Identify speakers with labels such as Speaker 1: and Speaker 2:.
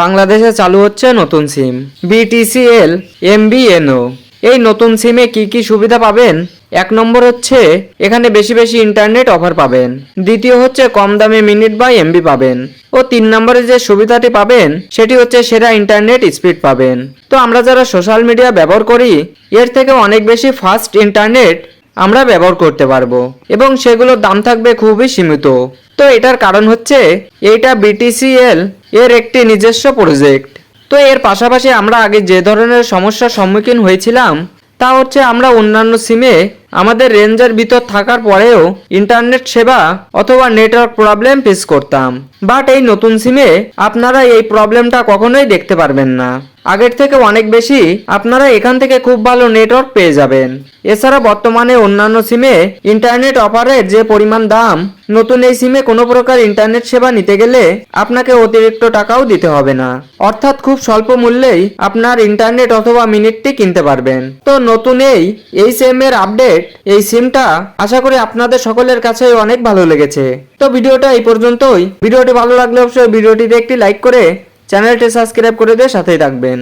Speaker 1: বাংলাদেশে চালু হচ্ছে নতুন সিম বিটিসিএল এমবিএনও এই নতুন সিমে কি কি সুবিধা পাবেন? এক নম্বর হচ্ছে, এখানে বেশি বেশি ইন্টারনেট অফার পাবেন। দ্বিতীয় হচ্ছে, কম দামে মিনিট বা এমবি পাবেন। ও তিন নম্বরে যে সুবিধাটি পাবেন, সেটি হচ্ছে সেরা ইন্টারনেট স্পিড পাবেন। তো আমরা যারা সোশ্যাল মিডিয়া ব্যবহার করি, এর থেকে অনেক বেশি ফাস্ট ইন্টারনেট আমরা ব্যবহার করতে পারব। এবং সেগুলোর দাম থাকবে খুবই সীমিত। তো এটার কারণ হচ্ছে, এইটা বিটিসিএল এর একটি নিজস্ব প্রজেক্ট তো এর পাশাপাশি আমরা আগে যে ধরনের সমস্যার সম্মুখীন হয়েছিলাম, তা হচ্ছে আমরা অন্যান্য সিমে আমাদের রেঞ্জের ভিতর থাকার পরেও ইন্টারনেট সেবা অথবা নেটওয়ার্ক প্রবলেম ফেস করতাম। বাট এই নতুন সিমে আপনারা এই প্রবলেমটা কখনোই দেখতে পারবেন না। আগের থেকে অনেক বেশি আপনারা এখান থেকে খুব ভালো নেটওয়ার্ক পেয়ে যাবেন। এছাড়া বর্তমানে অন্যান্য সিমে ইন্টারনেট অফারের যে পরিমাণ দাম, নতুন এই সিমে কোনো প্রকার ইন্টারনেট সেবা নিতে গেলে আপনাকে অতিরিক্ত টাকাও দিতে হবে না। অর্থাৎ খুব স্বল্প মূল্যেই আপনার ইন্টারনেট অথবা মিনিটটি কিনতে পারবেন। তো নতুন এই এই সিম এর আপডেট এই সিমটা আশা করি আপনাদের সকলের কাছে অনেক ভালো লেগেছে। তো ভিডিওটা এই পর্যন্তই। ভিডিওটি ভালো লাগলে অবশ্যই ভিডিওটিতে একটি লাইক করে চ্যানেলটি সাবস্ক্রাইব করে দিয়ে সাথেই থাকবেন।